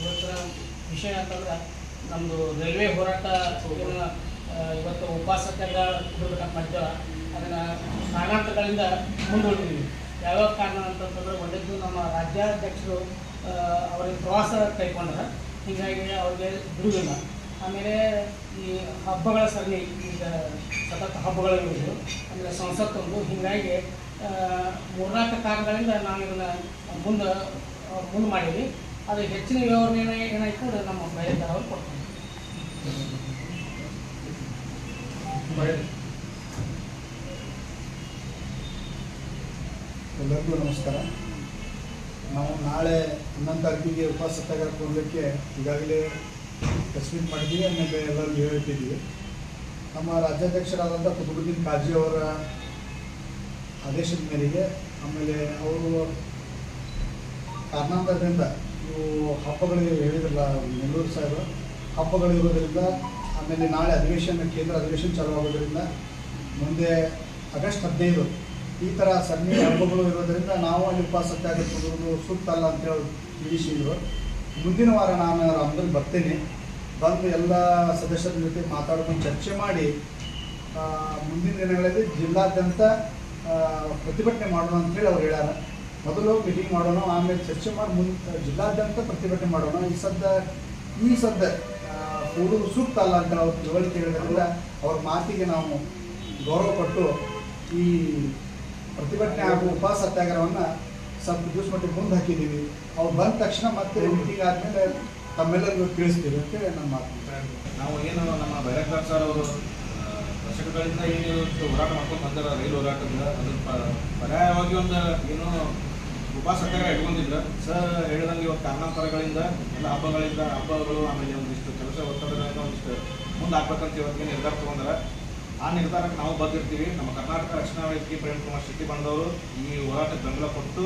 ಇವತ್ತಿನ ವಿಷಯ ಅಂತಂದ್ರೆ ನಮ್ಮದು ರೈಲ್ವೆ ಹೋರಾಟ ಇವತ್ತು ಉಪವಾಸ ಸತ್ಯಾಗ್ರಹ ಬಿಡ್ಬೇಕಂತ ಮಾಡ್ತೇವೆ ಅದನ್ನು ಕಾರಣಾಂತರಗಳಿಂದ ಮುಂದೂಡಿದ್ದೀವಿ. ಯಾವ್ಯಾವ ಕಾರಣ ಅಂತಂತಂದ್ರೆ ಒಂದದ್ದು ನಮ್ಮ ರಾಜ್ಯಾಧ್ಯಕ್ಷರು ಅವ್ರಿಗೆ ಪ್ರವಾಸ ಕೈಗೊಂಡ್ರೆ. ಹೀಗಾಗಿ ಅವ್ರಿಗೆ ಬಿಡುವುದಿಲ್ಲ. ಆಮೇಲೆ ಈ ಹಬ್ಬಗಳ ಸರಣಿ, ಈಗ ಸತತ ಹಬ್ಬಗಳಿರುವುದು ಅಂದರೆ ಸಂಸತ್ತೊಂದು ಹೀಗಾಗಿ ಮೂರ್ನಾಲ್ಕು ಕಾರಣಗಳಿಂದ ನಾವು ಇದನ್ನು ಮುಂದೆ ಮುಂದೆ ಮಾಡೀವಿ ಅದು ಹೆಚ್ಚಿನ ವಿವರಣೆ ಏನಾಯ್ತು ಅದು ನಮ್ಮ ಬಯಸ್ತಾರ ಅವ್ರು ಕೊಡ್ತಾರೆ ಎಲ್ಲರಿಗೂ ನಮಸ್ಕಾರ. ನಾವು ನಾಳೆ ಹನ್ನೊಂದು ತಾರೀಕಿಗೆ ಉಪವಾಸ ಕೊಡಲಿಕ್ಕೆ ಈಗಾಗಲೇ ಪ್ರೆಸ್ ಮೀಟ್ ಮಾಡಿದ್ದೀವಿ ಆಮೇಲೆ ಎಲ್ಲರಿಗೂ ಹೇಳ್ತಿದ್ದೀವಿ. ನಮ್ಮ ರಾಜ್ಯಾಧ್ಯಕ್ಷರಾದಂಥ ಕುತುಬುದ್ದೀನ್ ಕಾಜಿ ಅವರ ಆದೇಶದ ಮೇರೆಗೆ ಆಮೇಲೆ ಅವರು ಕಾರಣಾಂತರದಿಂದ ಇವು ಹಬ್ಬಗಳಿಗೆ ಹೇಳಿದ್ರಲ್ಲ ನೆಲ್ಲೂರು ಸಾಹೇಬರು, ಹಬ್ಬಗಳು ಇರೋದರಿಂದ ಆಮೇಲೆ ನಾಳೆ ಅಧಿವೇಶನ, ಕೇಂದ್ರ ಅಧಿವೇಶನ ಚಾಲು ಆಗೋದ್ರಿಂದ ಮುಂದೆ ಆಗಸ್ಟ್ ಹದಿನೈದು. ಈ ಥರ ಸರಣಿ ಹಬ್ಬಗಳು ಇರೋದರಿಂದ ನಾವು ಅಲ್ಲಿ ಉಪವಾಸ ಸತ್ಯಾಗ್ರಹ ಕೊಡೋದು ಸೂಕ್ತ ಅಲ್ಲ ಅಂತೇಳಿ ತಿಳಿಸಿದ್ರು. ಮುಂದಿನ ವಾರ ನಾನು ರಾಮದಲ್ಲಿ ಬರ್ತೇನೆ. ಬಂದು ಎಲ್ಲ ಸದಸ್ಯರ ಜೊತೆ ಮಾತಾಡ್ಕೊಂಡು ಚರ್ಚೆ ಮಾಡಿ ಮುಂದಿನ ದಿನಗಳಲ್ಲಿ ಜಿಲ್ಲಾದ್ಯಂತ ಪ್ರತಿಭಟನೆ ಮಾಡೋಣ ಅಂತೇಳಿ ಅವ್ರು ಹೇಳ್ಯಾರ. ಮೊದಲು ಮೀಟಿಂಗ್ ಮಾಡೋಣ ಆಮೇಲೆ ಚರ್ಚೆ ಮಾಡಿ ಮುನ್ ಜಿಲ್ಲಾದ್ಯಂತ ಪ್ರತಿಭಟನೆ ಮಾಡೋಣ. ಈ ಸದ್ದ ಈ ಸದ್ದ ಆ, ಸೂಕ್ತ ಅಲ್ಲ ಅಂತ ಅವ್ರು ತಿಳುವಳಿಕೆ ಹೇಳಿದ್ರಿಂದ ಅವ್ರ ಮಾತಿಗೆ ನಾವು ಗೌರವ ಕೊಟ್ಟು ಈ ಪ್ರತಿಭಟನೆ ಹಾಗೂ ಉಪವಾಸ ಸತ್ಯಾಗ್ರಹವನ್ನು ಸ್ವಲ್ಪ ದಿವಸ ಮಟ್ಟಿಗೆ ಮುಂದೆ ಹಾಕಿದ್ದೀವಿ. ಅವ್ರು ಬಂದ ತಕ್ಷಣ ಮತ್ತೆ ಮೀಟಿಂಗ್ ಆದಮೇಲೆ ತಮ್ಮೆಲ್ಲರಿಗೂ ತಿಳಿಸ್ತೀವಿ ಅಂತೇಳಿ ನಮ್ಮ ಮಾತು. ನಾವು ಏನು ನಮ್ಮ ಬೈರಕ್ತಾರ್ ಸರ್ ಅವರು ದಶಕಗಳಿಂದ ಏನು ಹೋರಾಟ ಮಾಡ್ಕೊಂಡು ಬಂದಾರ ರೈಲು ಹೋರಾಟದಿಂದ ಅದ್ರ ಪರ್ಯಾಯವಾಗಿ ಒಂದು ಏನು ಉಪವಾಸ ಸತ್ಯಾಗ್ರಹ ಇಟ್ಕೊಂಡಿದ್ರು? ಸರ್ ಹೇಳಿದಂಗೆ ಇವತ್ತು ಕಾರಣಾಂತರಗಳಿಂದ ಎಲ್ಲ ಹಬ್ಬಗಳಿಂದ ಹಬ್ಬಗಳು ಆಮೇಲೆ ಒಂದಿಷ್ಟು ಕೆಲಸ ಒತ್ತಡಗಳಿಂದ ಒಂದಿಷ್ಟು ಮುಂದೆ ಹಾಕ್ಬೇಕಂತ ಇವತ್ತಿಗೆ ನಿರ್ಧಾರ ತೊಗೊಂಡ್ರೆ. ಆ ನಿರ್ಧಾರಕ್ಕೆ ನಾವು ಬಂದಿರ್ತೀವಿ. ನಮ್ಮ ಕರ್ನಾಟಕ ರಕ್ಷಣಾ ವೇದಿಕೆ ಪ್ರೇಮ್ ಕುಮಾರ್ ಶೆಟ್ಟಿ ಬಂದವರು ಈ ಹೋರಾಟಕ್ಕೆ ಬೆಂಬಲ ಕೊಟ್ಟು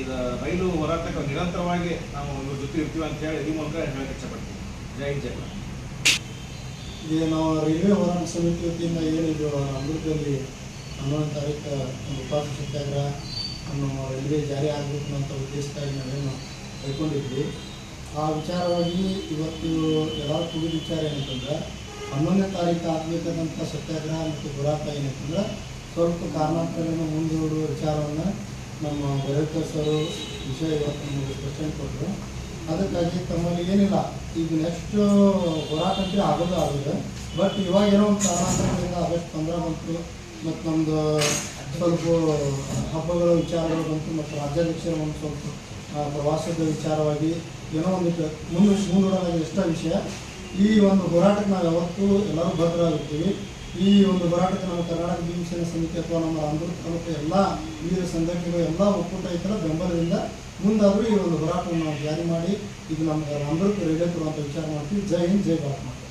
ಇದು ರೈಲು ಹೋರಾಟಕ್ಕೆ ನಿರಂತರವಾಗಿ ನಾವು ಇವ್ರ ಜೊತೆ ಇರ್ತೀವಿ ಅಂತ ಹೇಳಿ ಈ ಮೂಲಕ ಹೇಳಕ್ಕೆ ಇಚ್ಛಪಡ್ತೀವಿ ಜೈ ಹಿಂದ್ ಜೈ. ಈಗ ನಾವು ರೈಲ್ವೆ ಹೋರಾಟ ಸಮಿತಿ ವತಿಯಿಂದ ಇದು ಅಮೃತದಲ್ಲಿ ಹನ್ನೊಂದು ತಾರೀಕು ಒಂದು ಉಪವಾಸ ಸತ್ಯಾಗ್ರಹ ಅನ್ನು ರೈಲ್ವೆ ಜಾರಿ ಆಗಬೇಕು ಅಂತ ಉದ್ದೇಶಕ್ಕಾಗಿ ನಾವೇನು ಕೈಕೊಂಡಿದ್ವಿ ಆ ವಿಚಾರವಾಗಿ ಇವತ್ತು ಎಲ್ಲರೂ ಕೂಡಿದ ವಿಚಾರ ಏನಂತಂದ್ರೆ, ಹನ್ನೊಂದನೇ ತಾರೀಕು ಆಗಬೇಕಾದಂಥ ಸತ್ಯಾಗ್ರಹ ಮತ್ತು ಹೋರಾಟ ಏನಂತಂದ್ರೆ, ಸ್ವಲ್ಪ ಕಾರಣಾಂತರಗಳನ್ನು ಮುಂದೂಡುವ ವಿಚಾರವನ್ನು ನಮ್ಮ ಬೈರೇಕರ್ ಸರ್ ವಿಷಯ ಇವತ್ತು ನಮಗೆ ಸ್ಪಷ್ಟನೆ ಕೊಟ್ಟರು. ಅದಕ್ಕಾಗಿ ತಮ್ಮಲ್ಲಿ ಏನಿಲ್ಲ, ಈಗ ನೆಕ್ಸ್ಟ್ ಹೋರಾಟ ಅಂತ ಆಗೋದು ಆಗಿದೆ. ಬಟ್ ಇವಾಗ ಏನೋ ಒಂದು ಕಾರಣಾಂತರಗಳಿಂದ ಆಗಸ್ಟ್ ಪಂದ್ರ ಬಂತು, ಮತ್ತು ನಮ್ಮದು ಸ್ವಲ್ಪ ಹಬ್ಬಗಳ ವಿಚಾರಗಳು ಮತ್ತು ರಾಜ್ಯಾಧ್ಯಕ್ಷರ ಒಂದು ಸ್ವಲ್ಪ ಪ್ರವಾಸದ ವಿಚಾರವಾಗಿ ಏನೋ ಒಂದು ಮುಂದೆ ಮುಂದೂಡೋದಾಗ ಎಷ್ಟೋ ವಿಷಯ. ಈ ಒಂದು ಹೋರಾಟಕ್ಕೆ ನಾವು ಯಾವತ್ತೂ ಎಲ್ಲರೂ ಬದ್ಧರಾಗಿರ್ತೀವಿ. ಈ ಒಂದು ಹೋರಾಟಕ್ಕೆ ನಮ್ಮ ಕರ್ನಾಟಕ ಭೀಮಸೇನ ಸಮಿತಿ ಅಥವಾ ನಮ್ಮ ರಾಮದುರ್ಗ ತಾಲೂಕು ಎಲ್ಲ ವಿವಿಧ ಸಂಘಟನೆಗಳು ಎಲ್ಲ ಒಕ್ಕೂಟ ಇತರ ಬೆಂಬಲದಿಂದ ಮುಂದಾದರೂ ಈ ಒಂದು ಹೋರಾಟವನ್ನು ನಾವು ಜಾರಿ ಮಾಡಿ, ಇದು ನಮ್ಮ ರಾಮದುರ್ಗ ರೇಡಿಯೋ ಕೊಡುವಂಥ ವಿಚಾರ ಮಾಡ್ತೀವಿ. ಜೈ ಹಿಂದ್, ಜೈ ಭಾರತ್